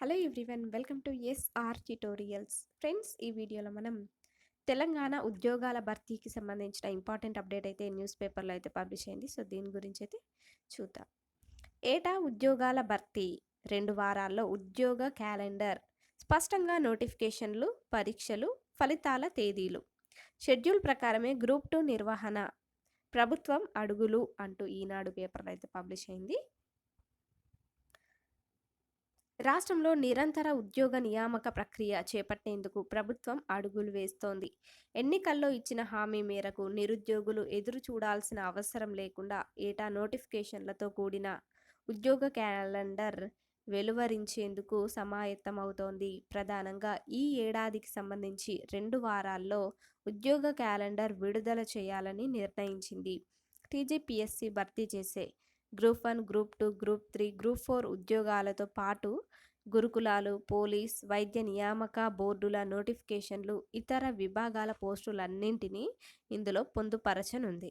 Hello everyone welcome to S R tutorials friends ఈ వీడియోలో మనం తెలంగాణ ఉద్యోగాల భర్తీకి సంబంధించిన ఇంపార్టెంట్ అప్డేట్ అయితే న్యూస్ పేపర్లో అయితే పబ్లిష్ అయింది. సో దీని గురించి అయితే చూద్దాం. ఏటా ఉద్యోగాల భర్తీ? రెండు వారాల్లో ఉద్యోగ క్యాలెండర్ స్పష్టంగా నోటిఫికేషన్లు పరీక్షలు ఫలితాల తేదీలు. షెడ్యూల్ ప్రకారమే గ్రూప్ టూ నిర్వహణ. ప్రభుత్వం అడుగులు అంటూ ఈనాడు పేపర్లో అయితే పబ్లిష్ అయింది. రాష్ట్రంలో నిరంతర ఉద్యోగ నియామక ప్రక్రియ చేపట్టేందుకు ప్రభుత్వం అడుగులు వేస్తోంది. ఎన్నికల్లో ఇచ్చిన హామీ మేరకు నిరుద్యోగులు ఎదురు చూడాల్సిన అవసరం లేకుండా ఏటా నోటిఫికేషన్లతో కూడిన ఉద్యోగ క్యాలెండర్ వెలువరించేందుకు సమాయత్తమవుతోంది. ప్రధానంగా ఈ ఏడాదికి సంబంధించి రెండు వారాల్లో ఉద్యోగ క్యాలెండర్ విడుదల చేయాలని నిర్ణయించింది. టీజీపీఎస్సీ భర్తీ చేసే group one group two group three group four ఉద్యోగాలతో పాటు గురుకులాలు పోలీస్ వైద్య నియామక బోర్డుల నోటిఫికేషన్లు ఇతర విభాగాల పోస్టులన్నింటినీ ఇందులో పొందుపరచనుంది.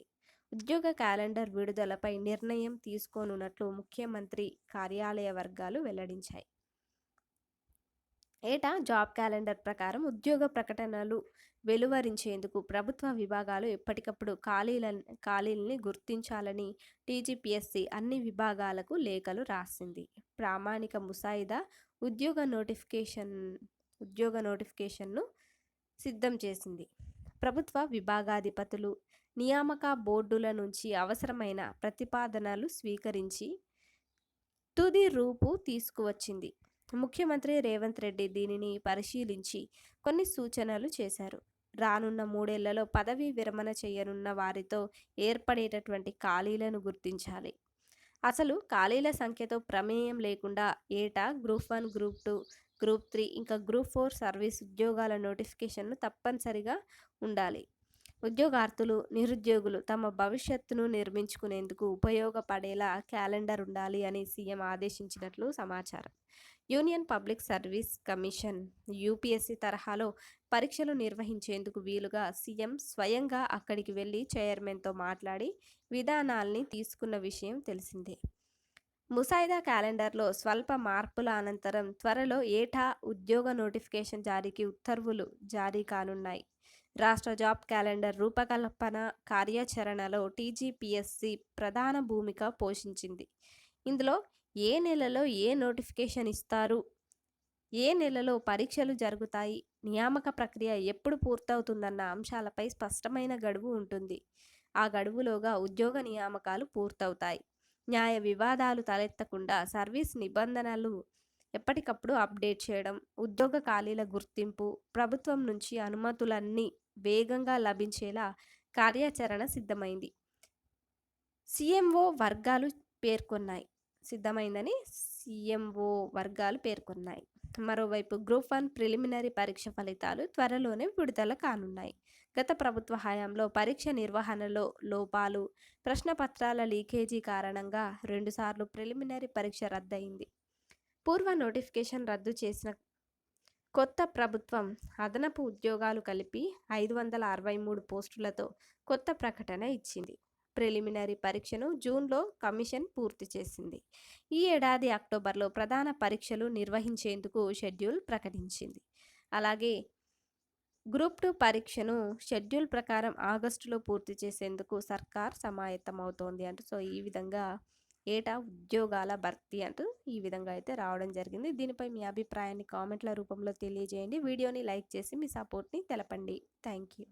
ఉద్యోగ క్యాలెండర్ విడుదలపై నిర్ణయం తీసుకోనున్నట్లు ముఖ్యమంత్రి కార్యాలయ వర్గాలు వెల్లడించాయి. ఏటా జాబ్ క్యాలెండర్ ప్రకారం ఉద్యోగ ప్రకటనలు వెలువరించేందుకు ప్రభుత్వ విభాగాలు ఎప్పటికప్పుడు ఖాళీల ఖాళీలని గుర్తించాలని టీజీపీఎస్సీ అన్ని విభాగాలకు లేఖలు రాసింది. ప్రామాణిక ముసాయిదా ఉద్యోగ నోటిఫికేషన్ ఉద్యోగ నోటిఫికేషన్ను సిద్ధం చేసింది. ప్రభుత్వ విభాగాధిపతులు నియామక బోర్డుల నుంచి అవసరమైన ప్రతిపాదనలు స్వీకరించి తుది రూపు తీసుకువచ్చింది. ముఖ్యమంత్రి రేవంత్ రెడ్డి దీనిని పరిశీలించి కొన్ని సూచనలు చేశారు. రానున్న మూడేళ్ళలో పదవీ విరమణ చేయనున్న వారితో ఏర్పడేటటువంటి ఖాళీలను గుర్తించాలి. అసలు ఖాళీల సంఖ్యతో ప్రమేయం లేకుండా ఏటా group one group two group three ఇంకా గ్రూప్ ఫోర్ సర్వీస్ ఉద్యోగాల నోటిఫికేషన్ను తప్పనిసరిగా ఉండాలి. ఉద్యోగార్థులు నిరుద్యోగులు తమ భవిష్యత్తును నిర్మించుకునేందుకు ఉపయోగపడేలా క్యాలెండర్ ఉండాలి అని సీఎం ఆదేశించినట్లు సమాచారం. Union public service commission UPSC తరహాలో పరీక్షలు నిర్వహించేందుకు వీలుగా సీఎం స్వయంగా అక్కడికి వెళ్ళి చైర్మన్తో మాట్లాడి విధానాల్ని తీసుకున్న విషయం తెలిసిందే. ముసాయిదా క్యాలెండర్లో స్వల్ప మార్పుల అనంతరం త్వరలో ఏటా ఉద్యోగ నోటిఫికేషన్ జారీకి ఉత్తర్వులు జారీ కానున్నాయి. రాష్ట్ర జాబ్ క్యాలెండర్ రూపకల్పన కార్యాచరణలో టీజీపీఎస్సీ ప్రధాన భూమిక పోషించింది. ఇందులో ఏ నెలలో ఏ నోటిఫికేషన్ ఇస్తారు? ఏ నెలలో పరీక్షలు జరుగుతాయి? నియామక ప్రక్రియ ఎప్పుడు పూర్తవుతుందన్న అంశాలపై స్పష్టమైన గడువు ఉంటుంది. ఆ గడువులోగా ఉద్యోగ నియామకాలు పూర్తవుతాయి. న్యాయ వివాదాలు తలెత్తకుండా సర్వీస్ నిబంధనలు ఎప్పటికప్పుడు అప్డేట్ చేయడం ఉద్యోగ ఖాళీల గుర్తింపు ప్రభుత్వం నుంచి అనుమతులన్నీ వేగంగా లభించేలా కార్యాచరణ సిద్ధమైంది. సీఎంఓ వర్గాలు పేర్కొన్నాయి. సిద్ధమైందని సీఎంఓ వర్గాలు పేర్కొన్నాయి. మరోవైపు గ్రూప్ వన్ ప్రిలిమినరీ పరీక్ష ఫలితాలు త్వరలోనే విడుదల కానున్నాయి. గత ప్రభుత్వ హయాంలో పరీక్ష నిర్వహణలో లోపాలు ప్రశ్నపత్రాల లీకేజీ కారణంగా రెండుసార్లు ప్రిలిమినరీ పరీక్ష రద్దయింది. పూర్వ నోటిఫికేషన్ రద్దు చేసిన కొత్త ప్రభుత్వం అదనపు ఉద్యోగాలు కలిపి ఐదు వందల అరవై మూడు పోస్టులతో కొత్త ప్రకటన ఇచ్చింది. ప్రిలిమినరీ పరీక్షను జూన్లో కమిషన్ పూర్తి చేసింది. ఈ ఏడాది అక్టోబర్లో ప్రధాన పరీక్షలు నిర్వహించేందుకు షెడ్యూల్ ప్రకటించింది. అలాగే గ్రూప్ టూ పరీక్షను షెడ్యూల్ ప్రకారం ఆగస్టులో పూర్తి చేసేందుకు సర్కార్ సమాయత్తమవుతోంది అంటూ సో ఈ విధంగా ఏటా ఉద్యోగాల భర్తీ అంటూ ఈ విధంగా అయితే రావడం జరిగింది. దీనిపై మీ అభిప్రాయాన్ని కామెంట్ల రూపంలో తెలియజేయండి. వీడియోని లైక్ చేసి మీ సపోర్ట్ని తెలపండి. Thank you.